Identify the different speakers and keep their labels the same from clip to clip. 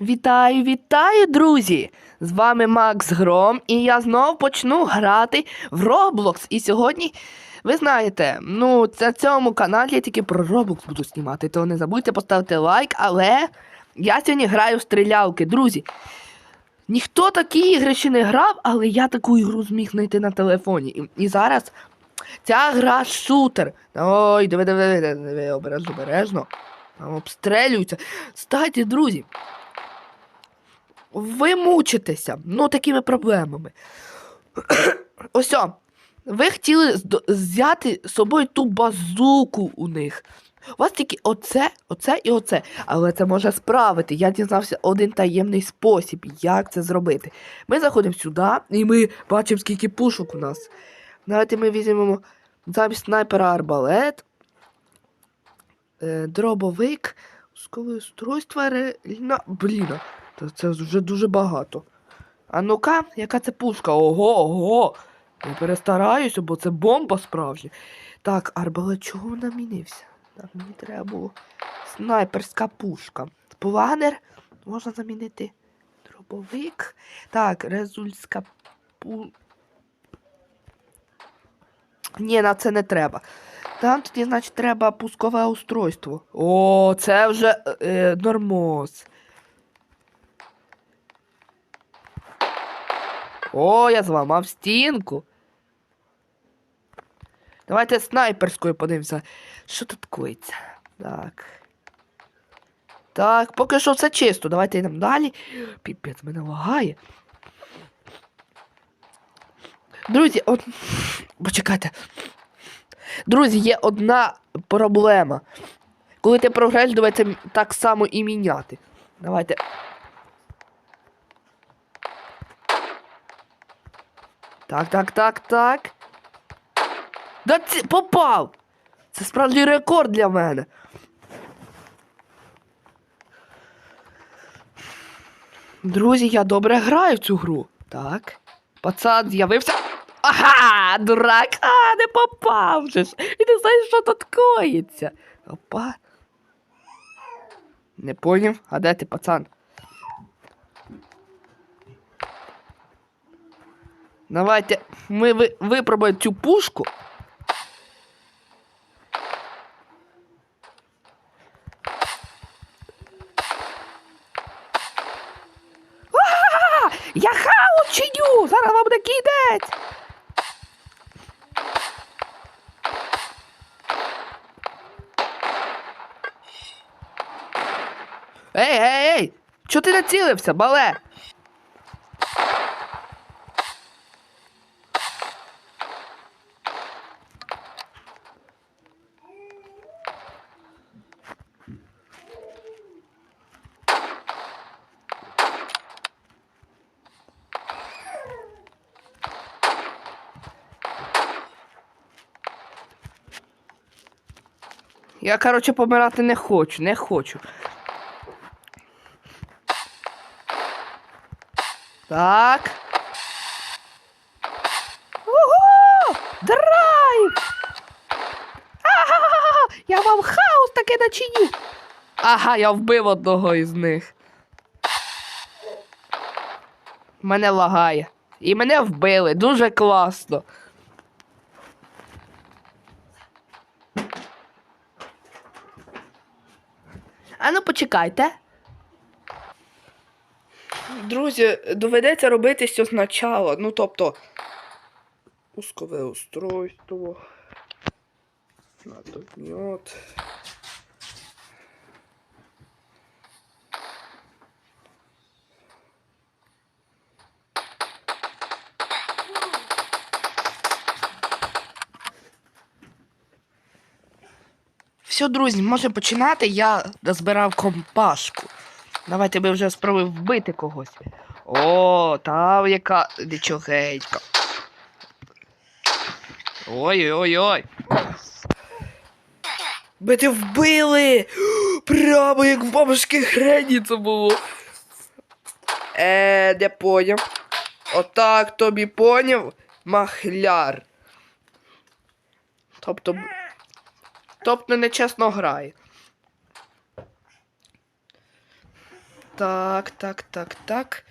Speaker 1: Вітаю, вітаю, друзі! З вами Макс Гром, і я знову почну грати в Roblox. І сьогодні, ви знаєте, ну, на цьому каналі я тільки про Roblox буду знімати, то не забудьте поставити лайк, але я сьогодні граю в стрілялки. Друзі, ніхто такі ігри ще не грав, але я таку ігру зміг знайти на телефоні. І, і зараз ця гра шутер. Ой, диви, диви, диви, диви, обережно, обережно. Там обстрелюються. Статі, друзі. Ви мучитеся, ну, такими проблемами. Ось, ви хотіли взяти з собою ту базуку у них. У вас тільки оце, оце і оце. Але це може справити. Я дізнався один таємний спосіб, як це зробити. Ми заходимо сюди і ми бачимо, скільки пушок у нас. Давайте ми візьмемо замість снайпера арбалет, е, дробовик, пускове устройство, рельна. Блін, та це вже дуже багато. А ну-ка, яка це пушка? Ого, ого! Не перестараюся, бо це бомба справжня. Так, арбалет чого намінився? Так, мені треба було снайперська пушка. Планер можна замінити. Дробовик. Так, резульська пу. Ні, на це не треба. Там тоді, значить, треба пускове устройство. О, це вже е, нормоз. О, я зламав стінку. Давайте снайперською подивимося. Що тут коїться? Так. Так, поки що все чисто. Давайте йдемо далі. Піпець мене лагає. Друзі, от... почекайте. Друзі, є одна проблема. Коли ти програєш, доведеться так само і міняти. Давайте. Так, так, так, так. Да ці... попав! Це справді рекорд для мене. Друзі, я добре граю в цю гру. Так. Пацан з'явився. Ага, дурак! А, не попав же ж. І не знаєш, що тут коїться. Опа. Не поняв? А де ти, пацан? Давайте ми ви, випробуємо цю пушку. Я хаос чиню! Зараз вам буде кінець! Ей, ей, ей! Чого ти націлився, бале? Я, короче, помирати не хочу, не хочу. Так. Ого! Драйв! Ага! Я вам хаос таки начиню. Ага, я вбив одного із них. Мене лагає. І мене вбили. Дуже класно. А ну почекайте. Друзі, доведеться робити все спочатку. Ну, тобто. Пускове устройство. Надогнет. Все, друзі, можемо починати. Я збирав компашку. Давайте ми вже спробуємо вбити когось. О, там яка нічогенька. Ой-ой-ой. Ми ти вбили! Прямо як в бабушки Грені це було. Е, не поняв. Отак тобі поняв? Махляр. Тобто. Тобто нечесно грає. Так, так, так, так.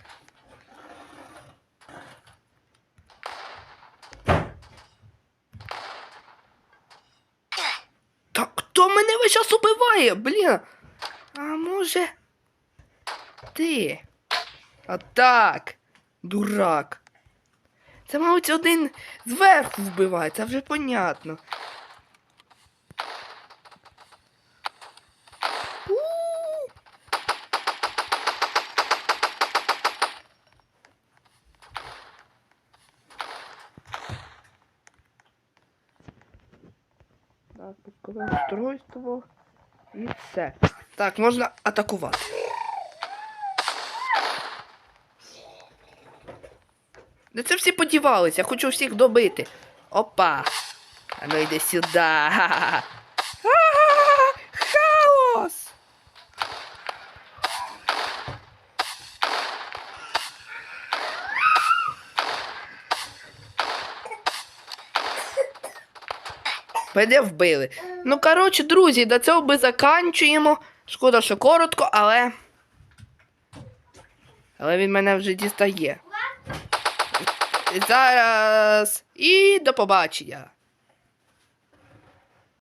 Speaker 1: Та хто мене весь час убиває, блін? А може. Ти? А так, дурак. Це, мабуть, один зверху вбиває, це вже понятно. Так, устройство. І все. Так, можна атакувати. Де це всі подівалися? Я хочу всіх добити. Опа. А ну йди сюди. Ха-ха-ха. А, Хаос! Мене вбили. Ну, коротше, друзі, до цього ми заканчуємо. Шкода, що коротко, але. Але він мене вже дістає. Зараз. І до побачення.